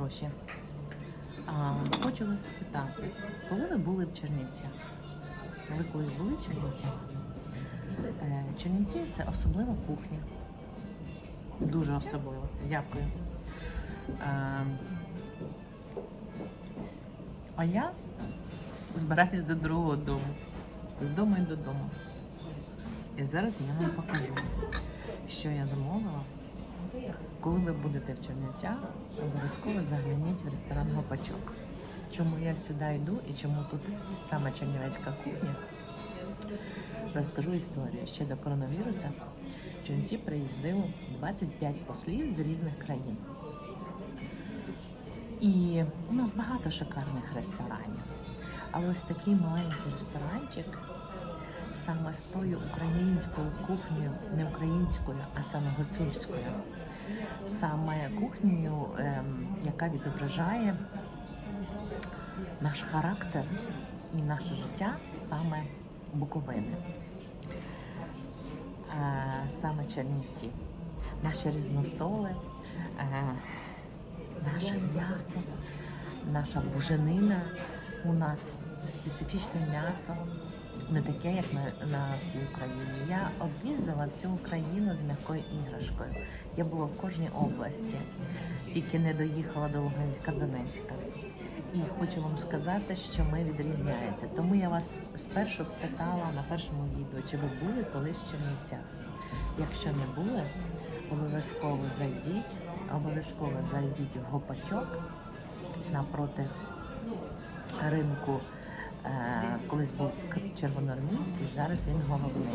хороші. А, хочу вас спитати, коли ви були в Чернівцях? Ви колись були в Чернівцях? Е, Чернівці це особлива кухня. Дуже особлива. Дякую. Е, а я збираюсь до другого дому. З дому і додому. І зараз я вам покажу, що я замовила. Коли ви будете в Чернівцях, обов'язково загляніть в ресторан Гопачок. Чому я сюди йду і чому тут саме чернівецька кухня? Розкажу історію. Ще до коронавірусу в Чернівці приїздило 25 послів з різних країн. І у нас багато шикарних ресторанів. Але ось такий маленький ресторанчик саме з тою українською кухнею, не українською, а саме гуцульською. Саме кухнею, ем, яка відображає наш характер і наше життя саме Буковини, е, саме Чернівці, наші різносоли, е, наше м'ясо, наша буженина у нас специфічне м'ясо, не таке, як на, на всій Україні. Я об'їздила всю Україну з м'якою іграшкою. Я була в кожній області, тільки не доїхала до Луганська Донецька. І хочу вам сказати, що ми відрізняємося. Тому я вас спершу спитала на першому відео, чи ви були колись в Чернівцях. Якщо не були, обов'язково зайдіть, обов'язково зайдіть в гопачок напроти ринку. Е, колись був червоноармійський, зараз він головний.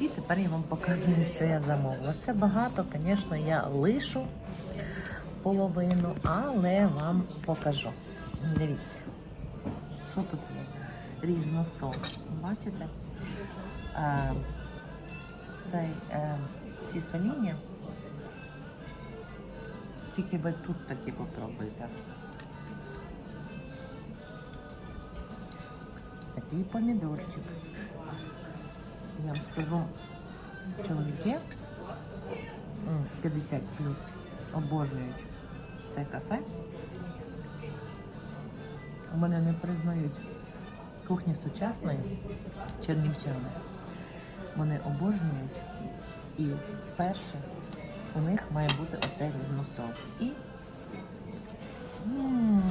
І тепер я вам показую, що я замовила. Це багато, звісно, я лишу половину, але вам покажу. Дивіться, що тут є? Різносол. Бачите? Е, цей, е, ці соління. Тільки ви тут такі попробуйте. Такий помідорчик. Я вам скажу, чоловіки 50 плюс обожнюють це кафе. У мене не признають кухні сучасної чернівчани. Вони обожнюють. І перше у них має бути оцей різносол. І м,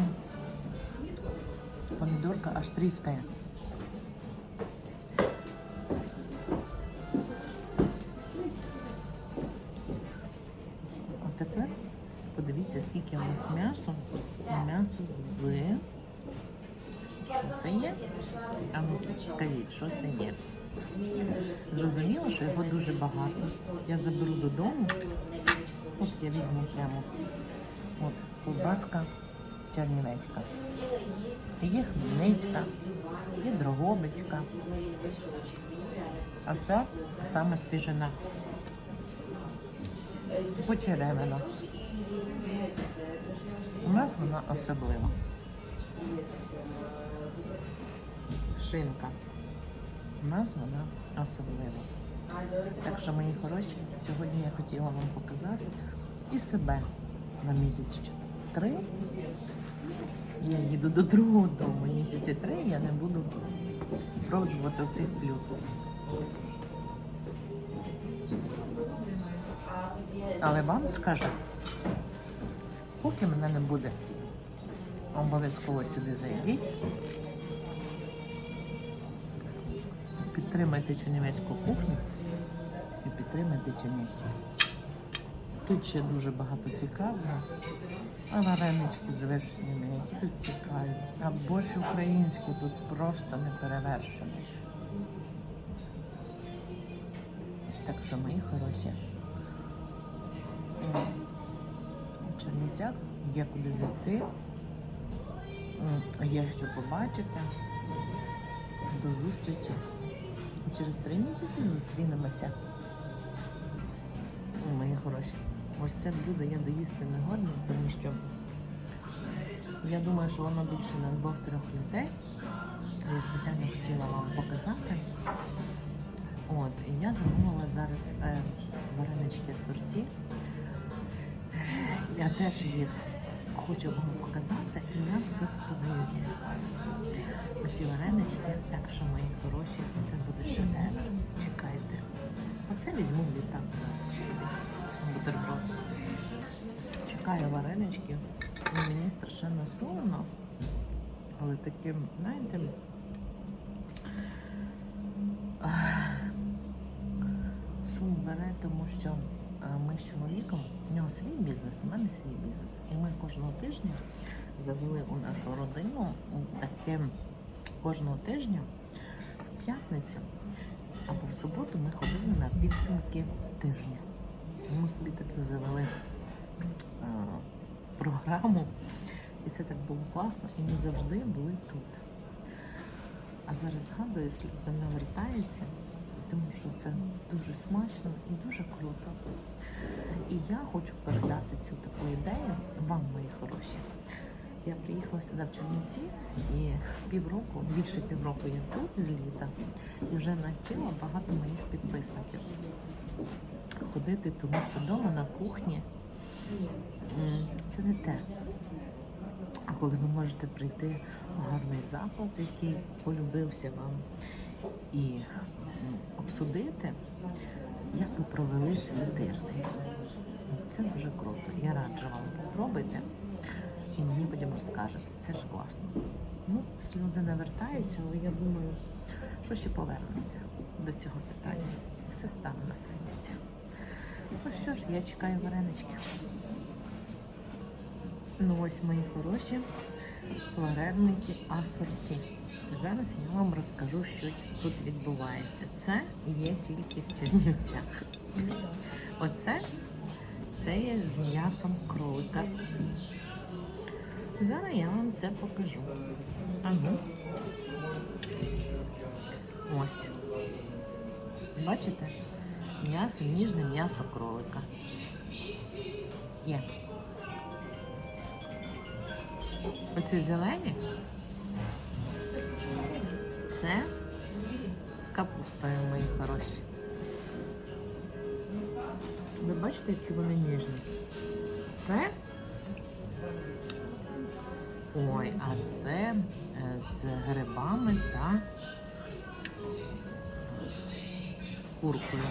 помідорка аж тріскає. А тепер подивіться, скільки у нас м'ясо. М'ясо з. Що це є? А ну скажіть, що це є? Зрозуміло, що його дуже багато. Я заберу додому. От я візьму прямо. От, ковбаска чернівецька. Є хмельницька, є дрогобицька. А це саме свіжина. Почеревина. У нас вона особлива. Шинка. У нас вона особлива. Так що, мої хороші, сьогодні я хотіла вам показати і себе на місяць три. Я їду до другого дому. Місяці три я не буду пробувати цих блюд. Але вам скажу, поки мене не буде, обов'язково сюди зайдіть. Підтримайте чернівецьку кухню і підтримайте чернівці. Тут ще дуже багато цікавого. А варенички з вишнями, які тут цікаві. А борщ український тут просто не перевершений. Так що, мої хороші. Чернівцях є куди зайти, є що побачити. До зустрічі. І через три місяці зустрінемося. Мої хороші. Ось це блюдо я доїсти не годна, тому що я думаю, що воно більше на двох-трьох людей. Я спеціально хотіла вам показати. От, і я замовила зараз е, варенички сорті. Я теж їх хочу вам показати, і нас тут подають оці варенички. Так що, мої хороші, це буде шедевр. Чекайте. Оце візьму літак собі бутерброд. Чекаю варенички. Мені страшенно сумно, але таким, знаєте, сум бере, тому що ми з чоловіком, у нього свій бізнес, у мене свій бізнес. І ми кожного тижня завели у нашу родину таке кожного тижня в п'ятницю або в суботу ми ходили на підсумки тижня. Ми собі таку завели е, програму, і це так було класно, і ми завжди були тут. А зараз згадую, сльоза навертається, тому що це дуже смачно і дуже круто. І я хочу передати цю таку ідею вам, мої хороші. Я приїхала сюди в Чернівці і півроку, більше півроку я тут з літа, і вже навчила багато моїх підписників ходити, тому що вдома на кухні це не те. А коли ви можете прийти в гарний заклад, який полюбився вам, і обсудити, як ви провели свій тиждень. Це дуже круто. Я раджу вам попробуйте і мені потім розкажете. Це ж класно. Ну, сльози не вертаються, але я думаю, що ще повернемося до цього питання. Все стане на свої місця. Ну що ж, я чекаю варенички. Ну ось мої хороші вареники асорті. Зараз я вам розкажу, що тут відбувається. Це є тільки в Чернівцях. Оце це є з м'ясом кролика. Зараз я вам це покажу. Ану. Ось. Бачите? М'ясо, ніжне м'ясо кролика. Є. Оці зелені. Це з капустою, мої хороші. Ви бачите, які вони ніжні? Це. Ой, а це е, з грибами та куркою.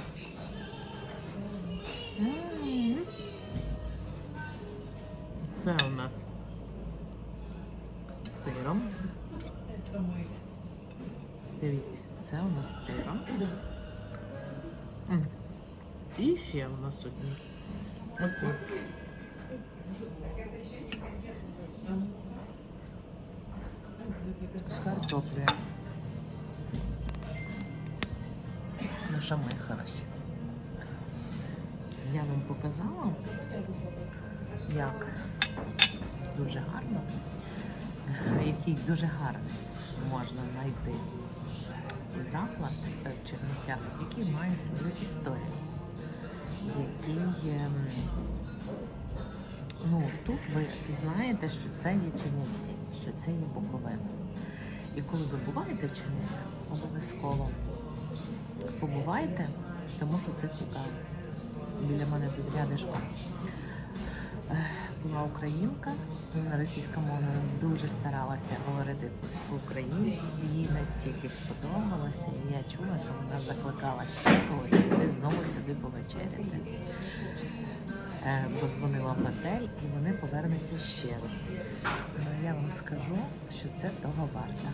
Це у нас з сиром. Дивіться, це у нас сиром. І ще у нас одні. Оце. З картоплею. Ну що, мої хороші? Я вам показала, як дуже гарно, який дуже гарний можна знайти заклад е, в Чернівцях, який має свою історію, який ем, ну, тут ви знаєте, що це є Чернівці, що це є Буковина. І коли ви буваєте в Чернівцях, обов'язково побувайте, тому що це цікаво. Біля мене тут рядишком е, була українка російськомовною, дуже старалася говорити по-українськи, їй настільки сподобалося, і я чула, що вона закликала ще когось піти знову сюди повечеряти. Е, Позвонила в готель і вони повернуться ще раз. Ну, я вам скажу, що це того варто.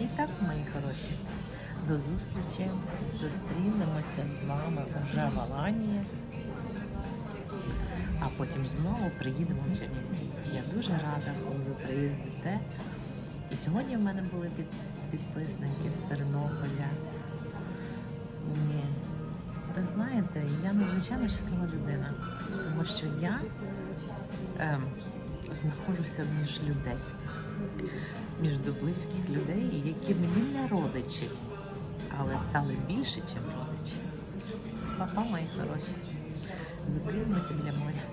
І так, мої хороші, до зустрічі. Зустрінемося з вами вже в Аланії, потім знову приїдемо в Чернівці. Я дуже рада, коли ви приїздите. І сьогодні в мене були під, підписники з Тернополя. Ви знаєте, я надзвичайно щаслива людина, тому що я ем, знаходжуся між людей, між близьких людей, які мені не родичі, але стали більше, ніж родичі. Папа, мої хороші. Зустрінемося біля моря.